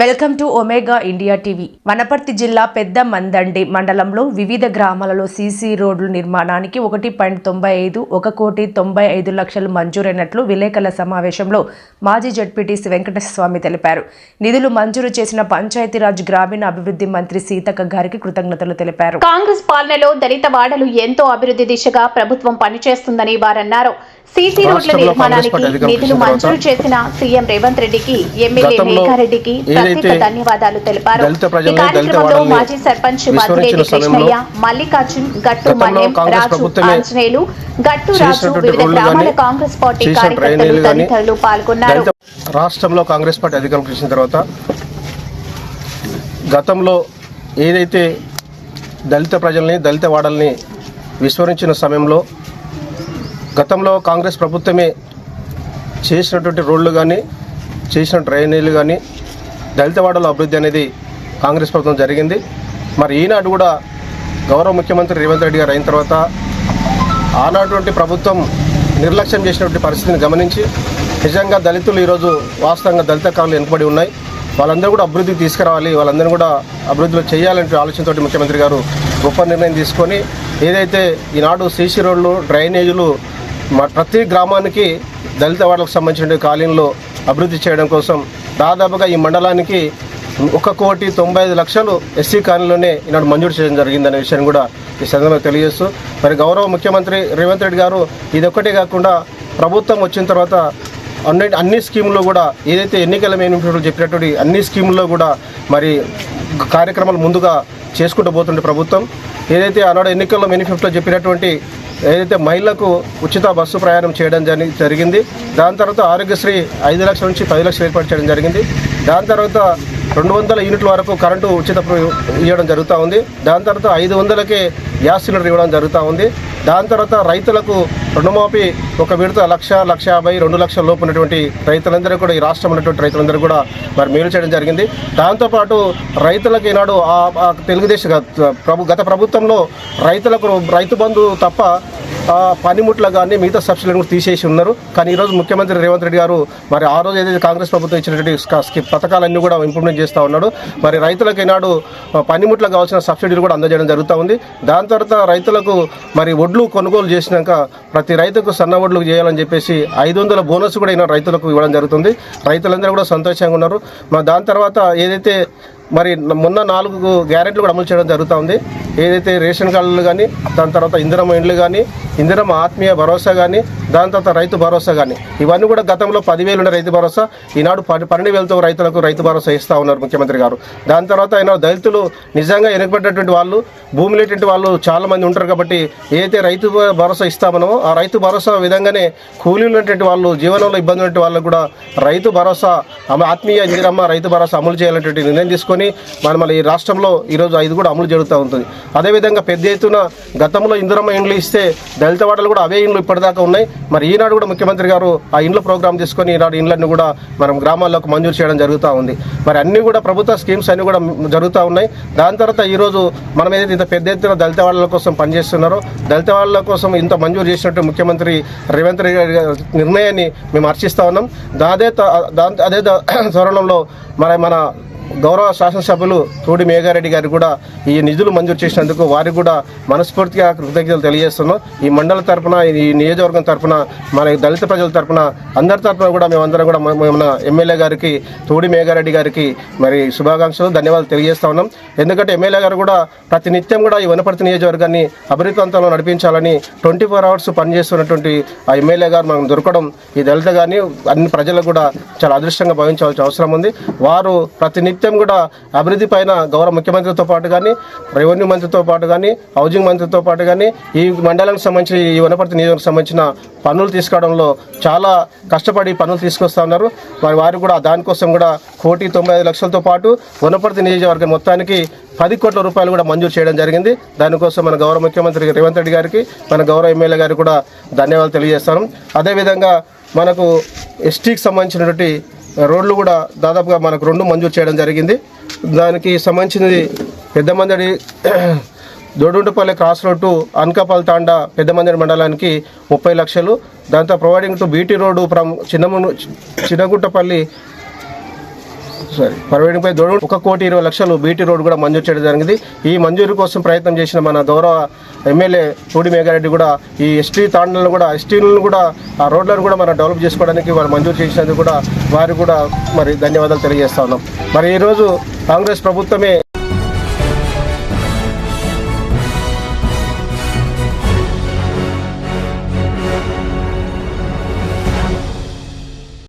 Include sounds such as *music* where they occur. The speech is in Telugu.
Welcome to Omega India TV. Wanaparthy జిల్లా పెద్ద మందండి మండలంలో వివిధ గ్రామాలలో సీసీ రోడ్ల నిర్మాణానికి ఒకటి పాయింట్ తొంభై ఐదు ఒక కోటి తొంభై ఐదు లక్షలు మంజూరైనట్లు విలేకరుల సమావేశంలో మాజీ జడ్పీటీసీ వెంకటస్వామి తెలిపారు. నిధులు మంజూరు చేసిన పంచాయతీరాజ్ గ్రామీణ అభివృద్ధి మంత్రి సీతక్క గారికి కృతజ్ఞతలు తెలిపారు. కాంగ్రెస్ పాలనలో దళిత వాడలు ఎంతో అభివృద్ధి దిశగా ప్రభుత్వం పనిచేస్తుందని వారన్నారు. సీసీ రోడ్ల నిర్మాణానికి నిధులు మంజూరు చేసిన సీఎం రేవంత్ రెడ్డికి ఎమ్మెల్యే మేఘారెడ్డికి ప్రత్యేక ధన్యవాదాలు తెలిపారు. ఈ కార్యక్రమంలో మాజీ సర్పంచ్ మధురెడ్డి సమయంలో కృష్ణయ్య మల్లికార్జున్ గట్టు మన్యం రాజు ఆంజనేయులు గట్టు రాజు వివిధ గ్రామాల కాంగ్రెస్ పార్టీ చేసిన కార్యకర్తలు తదితరులు పాల్గొన్నారు. రాష్ట్రంలో కాంగ్రెస్ పార్టీ అధికారంలోకి వచ్చిన తర్వాత గతంలో ఏదైతే దళిత ప్రజల్ని దళిత వాడల్ని విస్మరించిన సమయంలో గతంలో కాంగ్రెస్ ప్రభుత్వమే చేసినటువంటి రోడ్లు కానీ చేసిన డ్రైనేజీలు కానీ దళిత వాడల అభివృద్ధి అనేది కాంగ్రెస్ ప్రభుత్వం జరిగింది. మరి ఈనాడు కూడా గౌరవ ముఖ్యమంత్రి రేవంత్ రెడ్డి గారు అయిన తర్వాత ఆనాటువంటి ప్రభుత్వం నిర్లక్ష్యం చేసినటువంటి పరిస్థితిని గమనించి నిజంగా దళితులు ఈరోజు వాస్తవంగా దళిత కాలు వెనుకబడి ఉన్నాయి. వాళ్ళందరూ కూడా అభివృద్ధికి తీసుకురావాలి వాళ్ళందరూ కూడా అభివృద్ధిలో చేయాలంటే ఆలోచనతోటి ముఖ్యమంత్రి గారు గొప్ప నిర్ణయం తీసుకొని ఏదైతే ఈనాడు సీసీ రోడ్లు డ్రైనేజీలు ప్రతి గ్రామానికి దళిత వాడలకు సంబంధించిన కాలనీలో అభివృద్ధి చేయడం కోసం దాదాపుగా ఈ మండలానికి ఒక కోటి తొంభై ఐదు లక్షలు ఎస్సీ కాలనీలోనే ఈనాడు మంజూరు చేయడం జరిగిందనే విషయాన్ని కూడా ఈ సందర్భంగా తెలియజేస్తూ మరి గౌరవ ముఖ్యమంత్రి రేవంత్ రెడ్డి గారు ఇదొక్కటే కాకుండా ప్రభుత్వం వచ్చిన తర్వాత అన్ని అన్ని స్కీముల్లో కూడా ఏదైతే ఎన్నికల మేనిఫెస్టోలో చెప్పినటువంటి అన్ని స్కీముల్లో కూడా మరి కార్యక్రమాలు ముందుగా చేసుకుంటూ పోతుండే ప్రభుత్వం. ఏదైతే ఆనాడు ఎన్నికల్లో మేనిఫెస్టోలో చెప్పినటువంటి ఏదైతే మహిళలకు ఉచిత బస్సు ప్రయాణం చేయడం జరి జరిగింది దాని తర్వాత ఆరోగ్యశ్రీ ఐదు లక్షల నుంచి పది లక్షలు ఏర్పాటు చేయడం జరిగింది. దాని తర్వాత రెండు వందల యూనిట్ల వరకు కరెంటు ఉచిత ఇవ్వడం జరుగుతూ ఉంది. దాని తర్వాత ఐదు వందలకే గ్యాస్ సిలిండర్ ఇవ్వడం జరుగుతూ ఉంది. దాని తర్వాత రైతులకు రుణమాఫీ ఒక విడత లక్ష లక్ష యాభై రెండు లక్షల లోపు ఉన్నటువంటి రైతులందరూ కూడా ఈ రాష్ట్రం ఉన్నటువంటి రైతులందరూ కూడా మరి మేలు చేయడం జరిగింది. దాంతోపాటు రైతులకు ఈనాడు ఆ తెలుగుదేశం గత- ప్రభు గత ప్రభుత్వంలో రైతులకు రైతు బంధు తప్ప పనిముట్లు కానీ మిగతా సబ్సిడీలు కూడా తీసేసి ఉన్నారు. కానీ ఈరోజు ముఖ్యమంత్రి రేవంత్ రెడ్డి గారు మరి ఆ రోజు ఏదైతే కాంగ్రెస్ ప్రభుత్వం ఇచ్చినటువంటి పథకాలన్నీ కూడా ఇంప్లిమెంట్ చేస్తూ ఉన్నాడు. మరి రైతులకు ఈనాడు పనిముట్లకు కావాల్సిన సబ్సిడీలు కూడా అందజేయడం జరుగుతూ ఉంది. దాని తర్వాత రైతులకు మరి ఒడ్లు కొనుగోలు చేసినాక ప్రతి రైతుకు సన్న ఒడ్లు చేయాలని చెప్పేసి ఐదు వందల బోనస్ కూడా ఈనాడు రైతులకు ఇవ్వడం జరుగుతుంది. రైతులందరూ కూడా సంతోషంగా ఉన్నారు. మరి దాని తర్వాత ఏదైతే మరి మొన్న నాలుగు గ్యారెంట్లు కూడా అమలు చేయడం జరుగుతూ ఉంది. ఏదైతే రేషన్ కార్డులు కానీ దాని తర్వాత ఇందిరమ్మ ఇండ్లు కానీ ఇందిరమ్మ ఆత్మీయ భరోసా కానీ దాని తర్వాత రైతు భరోసా కానీ ఇవన్నీ కూడా గతంలో పదివేలు ఉండే రైతు భరోసా ఈనాడు పన్నెండు వేలతో రైతులకు రైతు భరోసా ఇస్తూ ఉన్నారు ముఖ్యమంత్రి గారు. దాని తర్వాత ఆయన దళితులు నిజంగా వెనుకబడినటువంటి వాళ్ళు భూమి లేటువంటి వాళ్ళు చాలామంది ఉంటారు కాబట్టి ఏదైతే రైతు భరోసా ఇస్తామనో ఆ రైతు భరోసా విధంగానే కూలీలు ఉన్నటువంటి వాళ్ళు జీవనంలో ఇబ్బంది ఉన్నటువంటి వాళ్ళకు కూడా రైతు భరోసా ఆత్మీయ ఇందిరమ్మ రైతు భరోసా అమలు చేయాలనేటువంటి నిర్ణయం తీసుకొని మన మన ఈ రాష్ట్రంలో ఈరోజు ఐదు కూడా అమలు జరుగుతూ ఉంటుంది. అదేవిధంగా పెద్ద ఎత్తున గతంలో ఇందిరమ్మ ఇండ్లు ఇస్తే దళిత వాడలు కూడా అవే ఇండ్లు ఇప్పటిదాకా ఉన్నాయి. మరి ఈనాడు కూడా ముఖ్యమంత్రి గారు ఆ ఇండ్ల ప్రోగ్రామ్ తీసుకొని ఈనాడు ఇండ్లన్నీ కూడా మనం గ్రామాల్లోకి మంజూరు చేయడం జరుగుతూ ఉంది. మరి అన్నీ కూడా ప్రభుత్వ స్కీమ్స్ అన్నీ కూడా జరుగుతూ ఉన్నాయి. దాని తర్వాత ఈరోజు మనం ఏదైతే ఇంత పెద్ద ఎత్తున దళిత వాళ్ళ కోసం పనిచేస్తున్నారో దళిత వాళ్ళ కోసం ఇంత మంజూరు చేసినట్టు ముఖ్యమంత్రి రేవంత్ రెడ్డి గారి నిర్ణయాన్ని మేము హర్షిస్తూ ఉన్నాం. అదే త- దా- అదే తరుణంలో మరి మన గౌరవ శాసనసభ్యులు తోడి మేఘారెడ్డి గారు కూడా ఈ నిధులు మంజూరు చేసినందుకు వారికి కూడా మనస్ఫూర్తిగా కృతజ్ఞతలు తెలియజేస్తున్నాం. ఈ మండల తరఫున ఈ నియోజకవర్గం తరఫున మన దళిత ప్రజల తరఫున అందరి తరఫున కూడా మేమందరం కూడా మన ఎమ్మెల్యే గారికి తోడి మేఘారెడ్డి గారికి మరి శుభాకాంక్షలు ధన్యవాదాలు తెలియజేస్తా ఉన్నాం. ఎందుకంటే ఎమ్మెల్యే గారు కూడా ప్రతి నిత్యం కూడా ఈ వనపర్తి నియోజకవర్గాన్ని అభివృద్ధి ప్రాంతంలో నడిపించాలని ట్వంటీ ఫోర్ అవర్స్ పనిచేస్తున్నటువంటి ఆ ఎమ్మెల్యే గారు మనం దొరకడం ఈ దళిత కానీ అన్ని ప్రజలకు కూడా చాలా అదృష్టంగా భావించాల్సిన అవసరం ఉంది. వారు ప్రతి నిత్యం కూడా అభివృద్ధి పైన గౌరవ ముఖ్యమంత్రితో పాటు కానీ రెవెన్యూ మంత్రితో పాటు కానీ హౌసింగ్ మంత్రితో పాటు కానీ ఈ మండలానికి సంబంధించి ఈ వనపర్తి నియోజకవర్గం సంబంధించిన పనులు తీసుకోవడంలో చాలా కష్టపడి పనులు తీసుకొస్తా ఉన్నారు. మరి వారు కూడా దానికోసం కూడా కోటి తొంభై ఐదు లక్షలతో పాటు వనపర్తి నియోజకవర్గం మొత్తానికి పది కోట్ల రూపాయలు కూడా మంజూరు చేయడం జరిగింది. దానికోసం మన గౌరవ ముఖ్యమంత్రి రేవంత్ రెడ్డి గారికి మన గౌరవ ఎమ్మెల్యే గారికి కూడా ధన్యవాదాలు తెలియజేస్తాను. అదేవిధంగా మనకు ఎస్టీకి సంబంధించినటువంటి రోడ్లు కూడా దాదాపుగా మనకు రెండు మంజూరు చేయడం జరిగింది. దానికి సంబంధించినది Peddamandadi *clears throat* Doduntapalli cross road to Anakapalli Thanda Peddamandadi మండలానికి ముప్పై లక్షలు. దాంతో providing to BT road from చిన్నమును Chinnaguntapalli sorry. పర్వేణిపై దోడు ఒక కోటి ఇరవై లక్షలు బీటీ రోడ్డు కూడా మంజూరు చేయడం జరిగింది. ఈ మంజూరు కోసం ప్రయత్నం చేసిన మన గౌరవ ఎమ్మెల్యే పూడి మేఘారెడ్డి కూడా ఈ ఎస్టీ తాండలను కూడా ఎస్టీలను కూడా ఆ రోడ్లను కూడా మనం డెవలప్ చేసుకోవడానికి వారు మంజూరు చేసినందుకు కూడా వారికి కూడా మరి ధన్యవాదాలు తెలియజేస్తా ఉన్నాం. మరి ఈరోజు కాంగ్రెస్ ప్రభుత్వమే